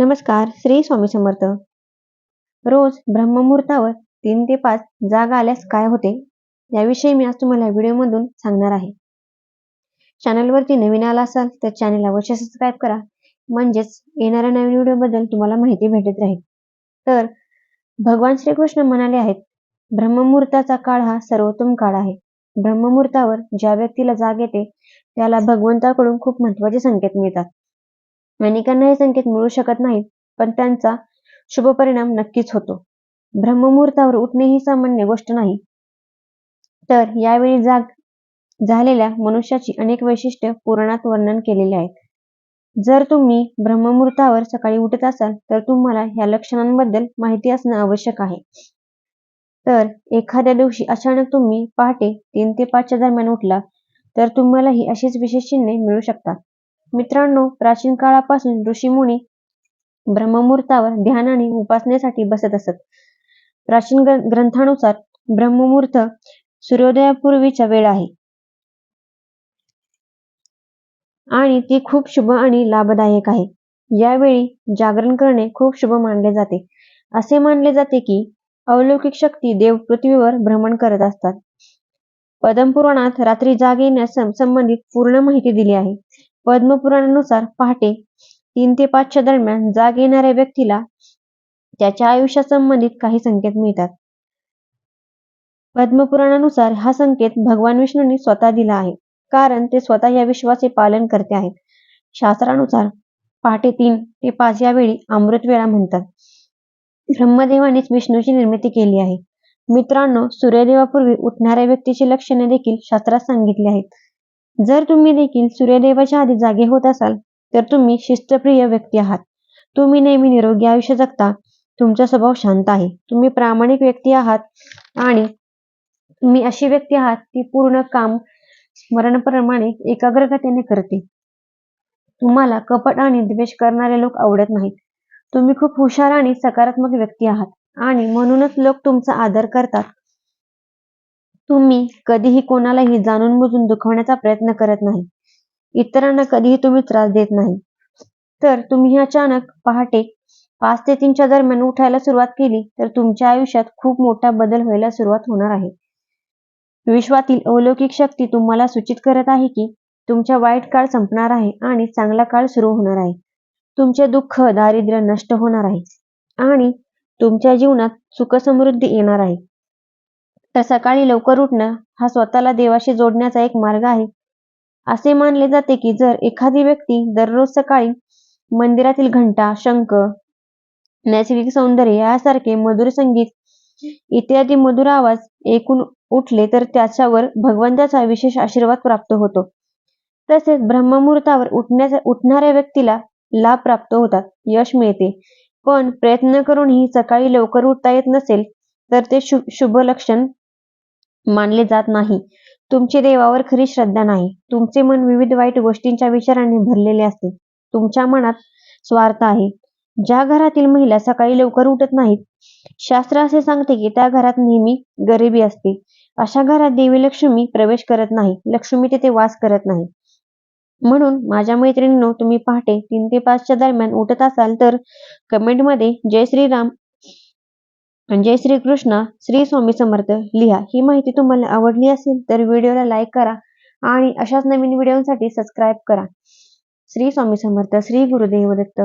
नमस्कार श्री स्वामी समर्थ. रोज ब्रह्ममुहूर्तावर तीन ते पाच जाग आल्यास काय होते? याविषयी मी आज तुम्हाला व्हिडिओमधून सांगणार आहे. चॅनलवरती नवीन आला असाल तर चॅनल अवश्य सबस्क्राईब करा. म्हणजेच येणाऱ्या नवीन व्हिडिओबद्दल तुम्हाला माहिती भेटत राहील. तर भगवान श्रीकृष्ण म्हणाले आहेत ब्रह्ममुहूर्ताचा काळ हा सर्वोत्तम काळ आहे. ब्रह्ममुहूर्तावर ज्या व्यक्तीला जाग येते त्याला भगवंताकडून खूप महत्त्वाचे संकेत मिळतात. अनेकांना हे संकेत मिळू शकत नाहीत पण त्यांचा शुभ परिणाम नक्कीच होतो. ब्रह्ममुहूर्तावर उठणे ही सामान्य गोष्ट नाही. तर यावेळी जाग झालेल्या मनुष्याची अनेक वैशिष्ट्य पुराणात वर्णन केलेले आहेत. जर तुम्ही ब्रह्ममुहूर्तावर सकाळी उठत असाल तर तुम्हाला ह्या लक्षणांबद्दल माहिती असणं आवश्यक आहे. तर एखाद्या दिवशी अचानक तुम्ही पहाटे तीन ते पाचच्या दरम्यान उठला तर तुम्हालाही अशीच विशेष चिन्हे मिळू शकतात. मित्रांनो प्राचीन काळापासून ऋषीमुनी ब्रह्ममुहूर्तावर ध्यान आणि उपासनेसाठी बसत असत. प्राचीन ग्रंथानुसार ब्रह्ममुहूर्त सूर्योदयापूर्वीचा वेळ आहे. आणि ती खूप शुभ आणि लाभदायक आहे. यावेळी जागरण करणे खूप शुभ मानले जाते. असे मानले जाते की अलौकिक शक्ती देव पृथ्वीवर भ्रमण करत असतात. पद्मपुराणात रात्री जाग येण्यास संबंधित पूर्ण माहिती दिली आहे. पद्मपुराणानुसार पहाटे तीन ते पाचच्या दरम्यान जाग येणाऱ्या व्यक्तीला त्याच्या आयुष्यासंबंधित काही संकेत मिळतात. पद्मपुराणानुसार हा संकेत भगवान विष्णूंनी स्वतः दिला आहे कारण ते स्वतः या विश्वाचे पालन करते आहेत. शास्त्रानुसार पहाटे तीन ते पाच या वेळी अमृत वेळा म्हणतात. ब्रह्मदेवानेच विष्णूची निर्मिती केली आहे. मित्रांनो सूर्यदेवापूर्वी उठणाऱ्या व्यक्तीची लक्षणे देखील शास्त्रात सांगितली आहेत. जर तुम्ही देखील सूर्यदेवाच्या आधी जागे होत असाल तर तुम्ही शिस्तप्रिय व्यक्ती आहात. तुम्ही नेहमी निरोगी आयुष्य जगता. तुमचा स्वभाव शांत आहे. तुम्ही प्रामाणिक व्यक्ती आहात आणि तुम्ही अशी व्यक्ती आहात ती पूर्ण काम स्मरणप्रमाणे एकाग्रतेने करते. तुम्हाला कपट आणि द्वेष करणारे लोक आवडत नाहीत. तुम्ही खूप हुशार आणि सकारात्मक व्यक्ती आहात आणि म्हणूनच लोक तुमचा आदर करतात. तुम्ही कधीही कोणालाही जाणून बुजून दुखवण्याचा प्रयत्न करत नाही. इतरांना कधीही तुम्ही त्रास देत नाही. तर तुम्ही अचानक पहाटे पाच ते तीनच्या दरम्यान उठायला सुरुवात केली तर तुमच्या आयुष्यात खूप मोठा बदल व्हायला सुरुवात होणार आहे. विश्वातील अलौकिक शक्ती तुम्हाला सूचित करत आहे की तुमचा वाईट काळ संपणार आहे आणि चांगला काळ सुरू होणार आहे. तुमचे दुःख दारिद्र्य नष्ट होणार आहे आणि तुमच्या जीवनात सुख समृद्धी येणार आहे. तर सकाळी लवकर उठणं हा स्वतःला देवाशी जोडण्याचा एक मार्ग आहे. असे मानले जाते की जर एखादी व्यक्ती दररोज सकाळी मंदिरातील घंटा शंख नैसर्गिक सौंदर्य यासारखे मधुर संगीत इत्यादी मधुर आवाज ऐकून उठले तर त्याच्यावर भगवंताचा विशेष आशीर्वाद प्राप्त होतो. तसेच ब्रह्ममुहूर्तावर उठण्याच्या उठणाऱ्या व्यक्तीला लाभ प्राप्त होतात यश मिळते. पण प्रयत्न करूनही सकाळी लवकर उठता येत नसेल तर ते शुभ लक्षण मानले जात नाही. तुमची देवावर खरी श्रद्धा नाही. तुमचे मन विविध वाईट गोष्टींच्या विचारांनी भरलेले असते. तुमच्या मनात स्वार्थ आहे. ज्या घरातील महिला सकाळी लवकर उठत नाहीत शास्त्र असे सांगते की त्या घरात नेहमी गरिबी असते. अशा घरात देवी लक्ष्मी प्रवेश करत नाही. लक्ष्मी तिथे वास करत नाही. म्हणून माझ्या मैत्रिणींनो तुम्ही पहाटे तीन ते पाचच्या दरम्यान उठत असाल तर कमेंटमध्ये जय श्रीराम म्हणजे जय श्री कृष्ण श्री स्वामी समर्थ लिहा. ही माहिती तुम्हाला आवडली असेल तर व्हिडिओला लाईक करा आणि अशाच नवीन व्हिडिओसाठी सबस्क्राईब करा. श्री स्वामी समर्थ श्री गुरुदेव दत्त